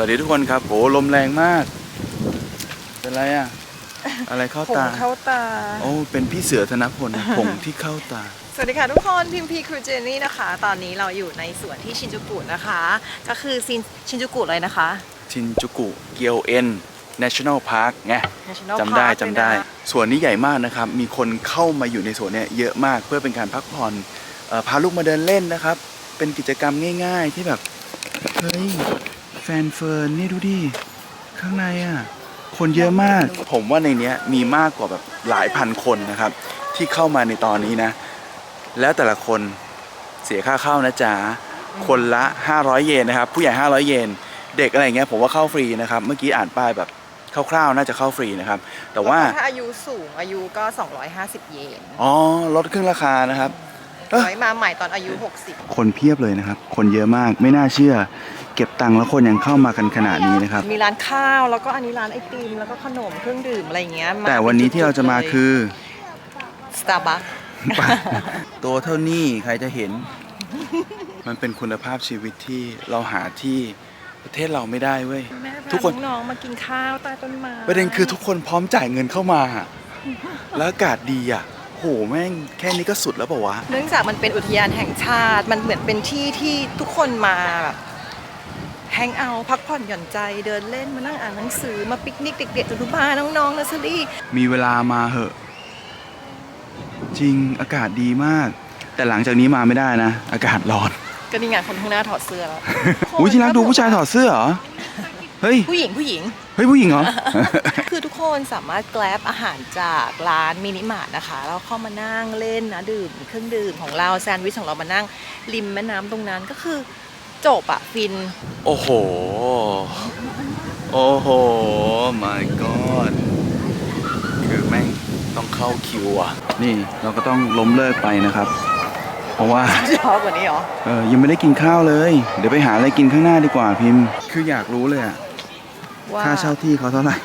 สวัสดีทุกคนครับโหลมแรงมาก เป็นไรอะอะไรเข้าผงตา เข้าตา โอ้เป็นพี่เสือธนพลผงที่เข้าตา สวัสดีค่ะทุกคนพิมพีครูเจนี่นะคะ ตอนนี้เราอยู่ในสวนที่ชินจูกุนะคะ ก็คือซินชินจูกุเลยนะคะ ชินจูกุเกียวเอ็น National Park ไง National จำได้ Park จำได้เลยนะ สวนนี้ใหญ่มากนะครับ มีคนเข้ามาอยู่ในสวนเนี่ยเยอะมากเพื่อเป็นการพักผ่อนเออพาลูกมาเดินเล่นนะครับ เป็นกิจกรรมง่าย ๆ ที่แบบ เฮ้ยแฟนเฟิร์นนี่ดูดิ ข้างในอะ คนเยอะมาก ผมว่าในเนี้ยมีมากกว่าแบบหลายพันคนนะครับ ที่เข้ามาในตอนนี้นะ แล้วแต่ละคนเสียค่าเข้านะจ๊ะ คนละ 500 เยนนะครับ ผู้ใหญ่ 500 เยน เด็กอะไรอย่างเงี้ยผมว่าเข้าฟรีนะครับ เมื่อกี้อ่านป้ายแบบคร่าวๆน่าจะเข้าฟรีนะครับ แต่ว่าถ้าอายุสูงอายุก็ 250 เยน อ๋อ ลดครึ่งราคานะครับเอ้ยน้อยมาใหม่ตอนอายุคนเพียบเลยนะครับ คนเยอะมากไม่น่าเชื่อ เก็บตังค์แล้วคนยังเข้ามากันขนาดนี้นะครับ60มีร้านข้าวแล้วก็อันนี้ร้านไอติมแล้วก็ขนมเครื่องดื่มอะไรอย่างเงี้ยแต่วันนี้ที่เราจะมาคือสตาร์บัคตัวเท่านี้ใครจะเห็น มันเป็นคุณภาพชีวิตที่เราหาที่ประเทศเราไม่ได้เว้ยแม่พาทุกคนน้องๆมากินข้าวใต้ต้นไม้ประเด็นคือทุกคนพร้อมจ่ายเงินเข้ามาอะแล้วอากาศดีอะโหแม่งแค่นี้ก็สุดแล้วเปล่าวะ เนื่องจากมันเป็นอุทยานแห่งชาติ มันเหมือนเป็นที่ที่ทุกคนมาแบบ แฮงเอาท์พักผ่อนหย่อนใจเดินเล่นมานั่งอ่านหนังสือมาปิกนิกเด็กๆอนุบาลน้องๆนัสเซอรี่มีเวลามาเหอะ จริงอากาศดีมาก แต่หลังจากนี้มาไม่ได้นะ อากาศร้อน ก็นี่ไงคนข้างหน้าถอดเสื้อแล้วอุ้ยที่รักดูผู้ชายถอดเสื้อเหรอ เฮ้ย ผู้หญิงผู้หญิง เฮ้ย ผู้หญิงเหรอ คือทุกคนสามารถแกลบอาหารจากร้านมินิมาร์ทนะคะแล้วเข้ามานั่งเล่นนะดื่มเครื่องดื่มของเราแซนด์วิชของเรามานั่งริมแม่น้ำตรงนั้นก็คือ จบอะฟิน โอ้โห โอ้โห my god คือแม่งต้องเข้าคิวอะ นี่เราก็ต้องล้มเลิกไปนะครับ เพราะว่า ชอบกว่านี้เหรอ เออยังไม่ได้กินข้าวเลย เดี๋ยวไปหาอะไรกินข้างหน้าดีกว่าพิมพ์ คืออยากรู้เลยอะว่าค่าเช่าที่เขาเท่าไหร่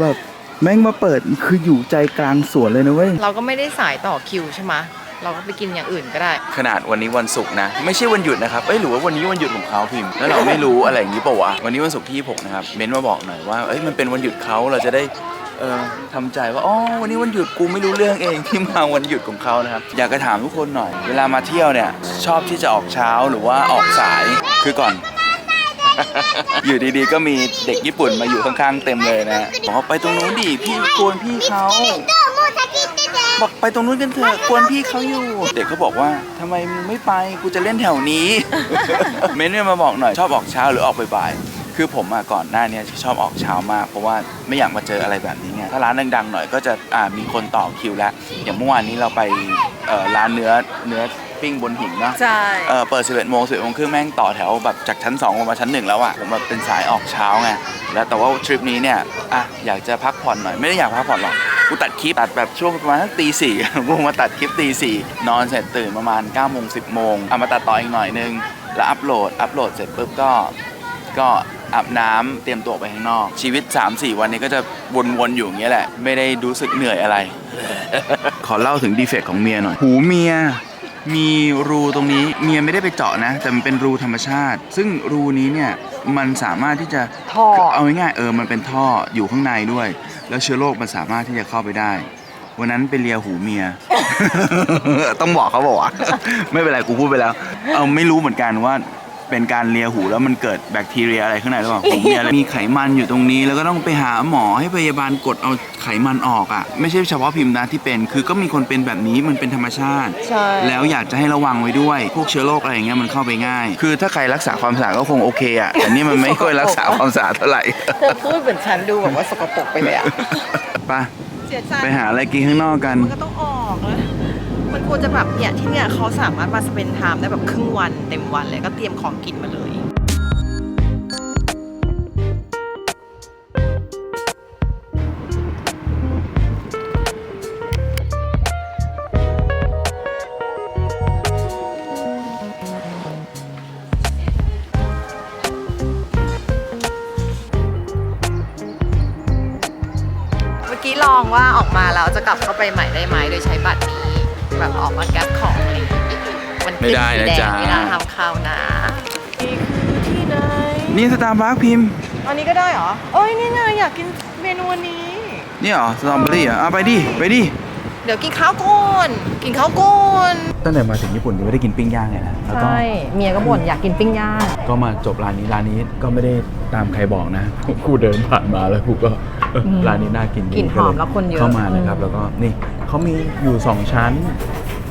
แบบแม่งมาเปิดคืออยู่ใจกลางสวนเลยนะเว้ย เราก็ไม่ได้สายต่อคิวใช่ไหม เราก็ไปกินอย่างอื่นก็ได้ ขนาดวันนี้วันศุกร์นะ ไม่ใช่วันหยุดนะครับเอ้ยหรือว่าวันนี้วันหยุดของเขาพิมพ์แล้วเราไม่รู้อะไรอย่างนี้ปล่าวะวันนี้วันศุกร์ที่6นะครับเม้นมาบอกหน่อยว่าเอ้ยมันเป็นวันหยุดเขาเราจะได้เออทำใจว่าอ๋อวันนี้วันหยุดกูไม่รู้เรื่องเองที่มาวันหยุดของเขานะครับอยากจะถามทุกคนหน่อย เวลามาเที่ยวเนี่ยชอบที่จะออกเช้าหรือว่าออกสายคือก่อน อยู่ดีๆ ก็มีเด็กญี่ปุ่นมาอยู่ข้างๆเต็มเลยนะบอกว่าไปตรงนู้นดิพี่กวนพี่เขา บอกไปตรงนู้นกันเถอะกวนพี่เขาอยู่ เด็กเขาบอกว่าทำไมมึงไม่ไปกูจะเล่นแถวนี้ เม้นต์เนี่ยมาบอกหน่อยชอบออกเช้าหรือออกบ่ายๆคือผมอะก่อนหน้าเนี้ชอบออกเช้ามาก เพราะว่าไม่อยากมาเจออะไรแบบนี้ไงถ้าร้านดังๆหน่อยก็จะอ่ามีคนต่อคิวแล้วอย่างเมื่อวานนี้เราไปเอ่อร้านเนื้อเนื้อ ปิ้งบนหินเนาะใช่ เออเปิด 11โมง11โมงครึ่งแม่งต่อแถวแบบจากชั้น2ลงมาชั้น 1 แล้วอะผมแบบเป็นสายออกเช้าไงแล้วแต่ว่าทริปนี้เนี่ยอะอยากจะพักผ่อนหน่อยไม่ได้อยากพักผ่อนหรอกกูตัดคลิปตัดแบบช่วงประมาณสักตีสี่กูมาตัดคลิปตีสี่นอนเสร็จตื่นประมาณ9โมง10โมงเอามาตัดต่ออีกหน่อยนึง แล้วอัปโหลดอัปโหลดเสร็จปุ๊บก็ก็อาบน้ำเตรียมตัวไปข้างนอก ชีวิต 3-4 วันนี้ก็จะวนๆอยู่อย่างเงี้ยแหละ ไม่ได้รู้สึกเหนื่อยอะไร ขอเล่าถึงดีเฟกต์ของเมียหน่อย หูเมีย มีรูตรงนี้เมียไม่ได้ไปเจาะนะ แต่มันเป็นรูธรรมชาติ ซึ่งรูนี้เนี่ยมันสามารถที่จะท่อ เอาง่ายๆเออมันเป็นท่ออยู่ข้างในด้วย แล้วเชื้อโรคมันสามารถที่จะเข้าไปได้ วันนั้นไปเลียหูเมีย ต้องบอกเขาบอกว่าไม่เป็นไรกูพูดไปแล้ว เอาไม่รู้เหมือนกันว่า เป็นการเลียหูแล้วมันเกิดแบคทีเรียอะไรข้างในหรือเปล่าผมมีอะไรมีไขมันอยู่ตรงนี้ แล้วก็ต้องไปหาหมอให้พยาบาลกดเอาไขมันออกอะ ไม่ใช่เฉพาะพิมพ์นะที่เป็น คือก็มีคนเป็นแบบนี้มันเป็นธรรมชาติ ใช่ แล้วอยากจะให้ระวังไว้ด้วย พวกเชื้อโรคอะไรอย่างเงี้ยมันเข้าไปง่าย คือถ้าใครรักษาความสะอาดก็คงโอเคอะแต่นี่มันไม่ค่อยรักษาความสะอาดเท่าไหร่เธอพูดเหมือนฉันดูแบบว่าสกปรกไปเลยอะไปเสียใจไปหาอะไรกินข้างนอกกัน มันก็ต้องออกแล้ว มันควรจะแบบเนี่ยที่เนี่ยเขาสามารถมาสเปนไทม์ได้แบบครึ่งวันเต็มวันเลยก็เตรียมของกินมาเลยเมื่อกี้ลองว่าออกมาแล้วจะกลับเข้าไปใหม่ได้ไหมโดยใช้บัตรนี้ แบบออกมาแก๊ปของอะไรอย่างงี้มันขึ้ไม่ได้นะสีแงจ๊ะไม่ได้ทำเข้านะ นี่คือที่ไหนนี่สตาร์บัคพิมพ์อันนี้ก็ได้เหรอเอ้ยนี่ไงอยากกินเมนูอันนี้ นี่เหรอสตรอเบอรี่อะเอาไปดิไปดิเดี๋ยวกินข้าวก่อนกินข้าวก่อนตั้งแต่มาถึงญี่ปุ่นยังไม่ได้กินปิ้งย่างเลยนะแล้วก็ ใช่ เมียก็บ่นอยากกินปิ้งย่าง ก็มาจบร้านนี้ร้านนี้ก็ไม่ได้ตามใครบอกนะ กูเดินผ่านมาแล้วกูก็ เอออืมร้านนี้น่ากินดีกลิ่นหอมแล้วคนเยอะเข้ามานะครับอืมแล้วก็นี่เขามีอยู่ 2 ชั้น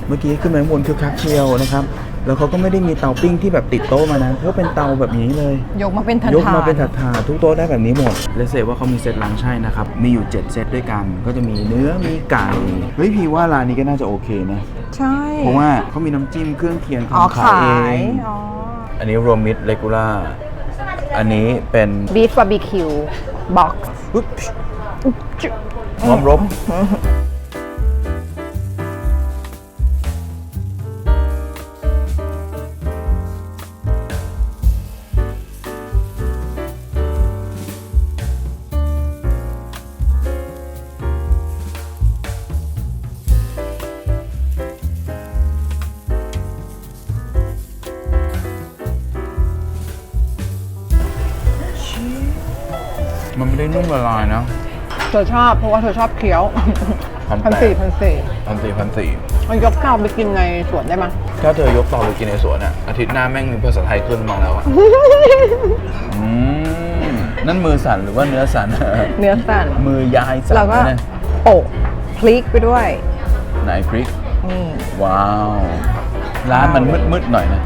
เมื่อกี้ขึ้นมาข้างบนคือคักเชียวนะครับ แล้วเขาก็ไม่ได้มีเตาปิ้งที่แบบติดโต๊ะมานะเขาเป็นเตาแบบนี้เลย ยกมาเป็นถาดยกมาเป็นถาดถาดๆทุกโต๊ะได้แบบนี้หมดเลเซว่าเขามีเซตล้างใช่นะครับ มีอยู่ 7 เซตด้วยกัน ก็จะมีเนื้อมีไก่เฮ้ยพี่ว่าร้านนี้ก็น่าจะโอเคนะใช่เพราะว่าเขามีน้ำจิ้มเครื่องเคียงอ๋อทำขายขายเองอ๋ออันนี้รวมมิดเลกูล่าอันนี้เป็นบีฟบาร์บีคิว บ็อกซ์ปุ๊บพร้อมรบ นไม่ได้นุ่มละลายนะเธอชอบเพราะว่าเธอชอบเคี้ยวพันพันแปสี่ดพันสี่พันสี่พันสี่มันยกข้าวไปกินในสวนได้ไหมย ถ้าเธอยกต่อไปกินในสวนอะ อาทิตย์หน้าแม่งมีภาษาไทยขึ้นมาแล้วอะ อืมนั่นมือสั่นหรือว่าเนื้อสั่น เนื้อสั่นมือยายสั่นเราก็นะโปะพลิกไปด้วยไหนพริก นี่ว้าว ร้านมันมืดๆหน่อยนะ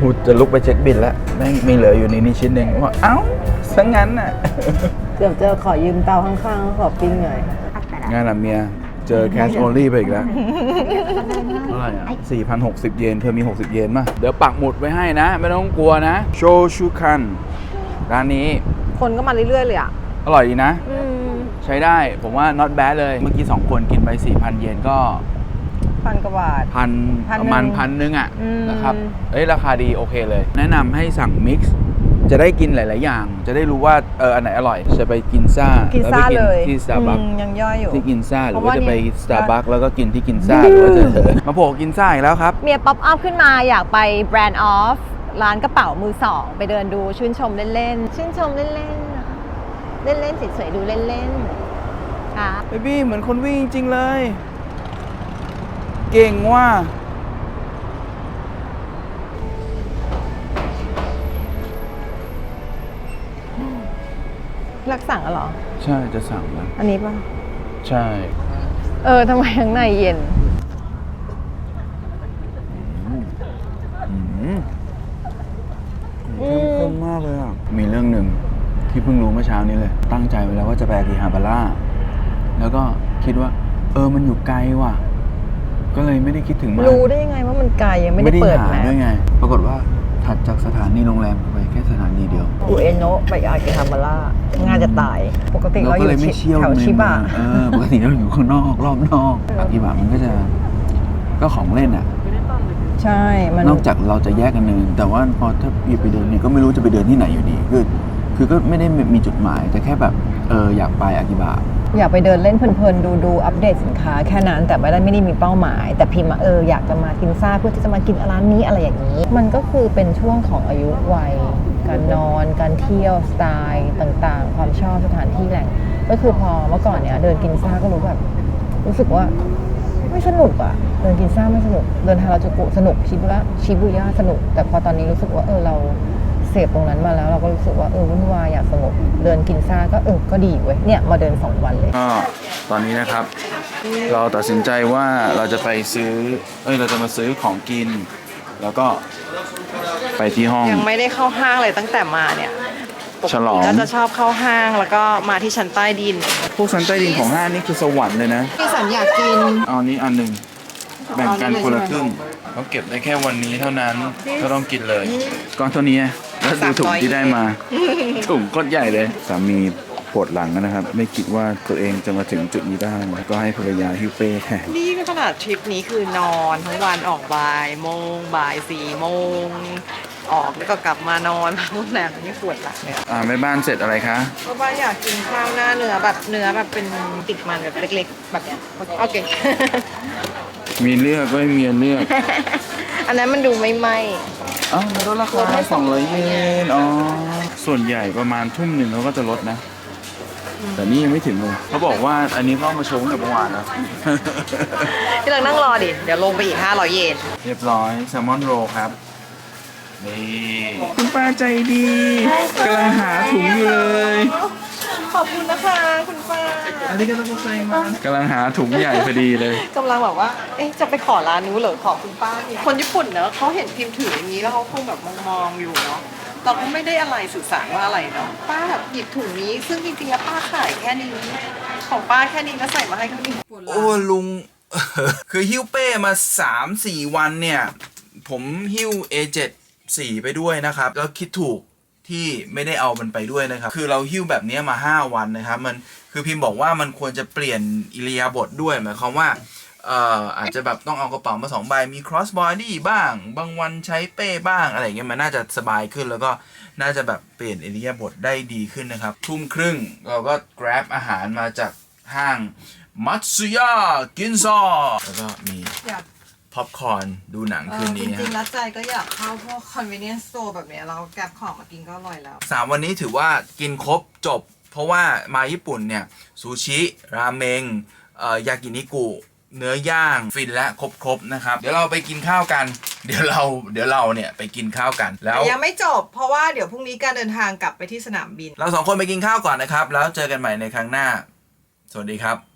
หูจะลุกไปเช็คบินแล้วแม่งมีเหลืออยู่ในนี้ชิ้นหนึ่งว่าเอ้าสังงั้นน่ะเกือบเจอขอยืมเตาข้างๆขอปิ้งหน่อย งานอะเมีย เจอแคชโอลี่ไปอีกแล้วเท่าไหร่อะ4,060 เยน เธอมี 60 เยนป่ะ เดี๋ยวปักหมุดไว้ให้นะ ไม่ต้องกลัวนะ โชชูคัน ร้านนี้คนก็มาเรื่อยๆเลยอะ อร่อยดีนะอืมใช้ได้ ผมว่า not bad เลย เมื่อกี้ 2 คนกินไป 4,000 เยนก็ พันกว่าบาท พันพันประมาณหนึ่งพันหนึงอะอืม นะครับเอ้ยราคาดีโอเคเลย แนะนำให้สั่งมิกซ์จะได้กินหลาย ๆ อย่าง จะได้รู้ว่าเอออันไหนอร่อย จะไปกินซ่ากินแล้วซ่าไปกิเลยที่สตาร์บัคอืมยังย่อยอยู่ ที่กินซ่าหรือเพราะว่าว่าจะไปเนี่ยสตาร์บัคแล้วก็กินที่กินซ่าหรือว่าจะมาโผล่กินซ่าอีกแล้วครับ เมียป๊อปอัพขึ้นมาอยากไปแบรนด์ออฟร้านกระเป๋ามือสอง ไปเดินดูชื่นชมเล่นๆ ชื่นชมเล่นๆนะคะเล่นๆสวยๆดูเล่นๆค่ะ เบบี้เหมือนคนวิ่งจริงเลย เก่งว่ารักสั่งอะเหรอ ใช่จะสั่งแล้วอันนี้ป่ะ ใช่ เออทำไมข้างในเย็นอืมเข้มข้นมากเลยอะ มีเรื่องหนึ่งที่เพิ่งรู้เมื่อเช้านี้เลย ตั้งใจไว้แล้วว่าจะไปอากิฮาบาร่า แล้วก็คิดว่า เออมันอยู่ไกลว่ะ ก็เลยไม่ได้คิดถึงมันรู้ได้ยังไงว่ามันไกลยังไม่ได้เปิดหาแมด้วยไง ปรากฏว่าถัดจากสถานีโรงแรมไปแค่สถานีเดียวอูเอโนะไปอากิฮาบาร่างานจะตาย ปกติเราเราอก็ยู่เลยไม่ชิเชี่ยวแถวในชิบะเออปกติเราอยู่ข้างนอกรอบนอกอากิบะมันก็จะก็ของเล่นอะใช่มันนอกจากเราจะแยกกันเดินแต่ว่าพอถ้าอยู่ไปเดินเนี่ยก็ไม่รู้จะไปเดินที่ไหนอยู่ดีคือคือก็ไม่ได้มีจุดหมายแต่แค่แบบเอออยากไปอากิบะ อยากไปเดินเล่นเพลินๆดูดูอัปเดตสินค้าแค่นั้นแต่ไม่ได้ไม่ได้มีเป้าหมาย แต่พิมพ์มาเอออยากจะมากินซ่าเพื่อที่จะมากินร้านนี้อะไรอย่างนี้ มันก็คือเป็นช่วงของอายุวัย การนอน การเที่ยวสไตล์ต่างๆ ความชอบสถานที่แหล่ง ก็คือพอเมื่อก่อนเนี่ยเดินกินซ่าก็รู้แบบรู้สึกว่าไม่สนุกอะเดินกินซ่าไม่สนุก เดินฮาราจูกุสนุกชิบุระชิบุย่าสนุก แต่พอตอนนี้รู้สึกว่าเออเรา สพตรงนั้นมาแล้วเราก็รู้สึกว่าเออวุ่นวายอยากสงบเดินกินซ่าก็เออก็ดีเว้ยเนี่ยมาเดินสองวันเลย ก็ตอนนี้นะครับ เราตัดสินใจว่าเราจะไปซื้อ เอ้ยเราจะมาซื้อของกิน แล้วก็ไปที่ห้อง ยังไม่ได้เข้าห้างเลยตั้งแต่มาเนี่ยปกฉติลองก็จะชอบเข้าห้างแล้วก็มาที่ชั้นใต้ดิน พวกชั้นใต้ดินของห้างนี่คือสวรรค์เลยนะ พี่สันอยากกิน เอานี้อันหนึ่งแบ่งกันเอาอันนี้คนละเลยครึ่งเขาเก็บได้แค่วันนี้เท่านั้นก็ต้องกินเลย ก้อนเท่านี้แล้วดูถุงที่ได้มา ถุงก้อนใหญ่เลยสามีปวดหลังนะครับ ไม่คิดว่าตัวเองจะมาถึงจุดนี้ได้ก็ให้ภรรยาฮิวเป้แทนนี่ก็ขนาดทริปนี้คือนอนทั้งวันออกบ่ายโมงบ่ายสี่โมงออกแล้วก็กลับมานอนโรงแรมนี่ปวดหลังเลยอ่าแม่บ้านเสร็จอะไรคะเพราะว่าอยากกินข้าวหน้าเนื้อแบบเนื้อแบบเป็นติดมันแบบเล็กๆ แบบเนี้ยโอเค มีเลือกก็ไม่มีเลือก อันนั้นมันดูไม่ไหม อ้าวมันลดราคาสองร้อยเยน อ๋อ ส่วนใหญ่ประมาณทุ่มหนึ่งเขาก็จะลดนะ แต่นี่ยังไม่ถึงเลยเขาบอกว่าอันนี้เขาเอามาโชว์ตั้งแต่เมื่อวานแล้ว พี่ลังนั่งรอดิ เดี๋ยวลงไปอีก 500 เยน เรียบร้อยแซลมอนโรครับ นี่ คุณป้าใจดีกำลังหาถุงอยู่เลย ขอบคุณนะคะ คุณป้าอันนี้ก็ต้องใส่มากำลังหาถุงใหญ่พอดีเลยกำลังแบบว่า เอ๊ะ จะไปขอร้านนู้นเหรอขอคุณป้านี่คนญี่ปุ่นเนอะเขาเห็นพิมพ์ถืออย่างนี้แล้วเขาคงแบบมองๆอยู่เนาะเราก็ไม่ได้อะไรสื่อสารว่าอะไรเนาะป้าแบบหยิบถุงนี้ ซึ่งจริงๆแล้วป้าขายแค่นี้ ของป้าแค่นี้แล้วใส่มาให้เขานี่โอ้ลุง คือหิ้วเป้มา 3 4 วันเนี่ย ผมหิ้ว A7 4 ไปด้วยนะครับ แล้วคิดถูก ที่ไม่ได้เอามันไปด้วยนะครับ คือเราหิ้วแบบนี้มา 5 วันนะครับ มันคือพิมพ์บอกว่ามันควรจะเปลี่ยนอิริยาบถด้วยหมายความว่าเอ่ออาจจะแบบต้องเอากระเป๋ามาสองใบมี cross body บ้าง บางวันใช้เป้บ้างอะไรเงี้ยมันน่าจะสบายขึ้นแล้วก็น่าจะแบบเปลี่ยนอิริยาบถได้ดีขึ้นนะครับ ทุ่มครึ่งเราก็ grab อาหารมาจากห้างมัตสึยะกินซอแล้วก็มีอยาก พ็อปคอร์นดูหนังคืนนี้จริงๆฮะแล้วใจก็อยากเข้าพวก convenience store แบบเนี้ยเราแกร็บของมากินก็อร่อยแล้ว สามวันนี้ถือว่ากินครบจบ เพราะว่ามาญี่ปุ่นเนี่ยซูชิราเมงเอ่อยากินิกุเนื้อย่างฟินและครบๆนะครับ เดี๋ยวเราไปกินข้าวกัน เดี๋ยวเราเดี๋ยวเราเนี่ยไปกินข้าวกันแล้วยังไม่จบ เพราะว่าเดี๋ยวพรุ่งนี้การเดินทางกลับไปที่สนามบิน เราสองคนไปกินข้าวก่อนนะครับ แล้วเจอกันใหม่ในครั้งหน้า สวัสดีครับ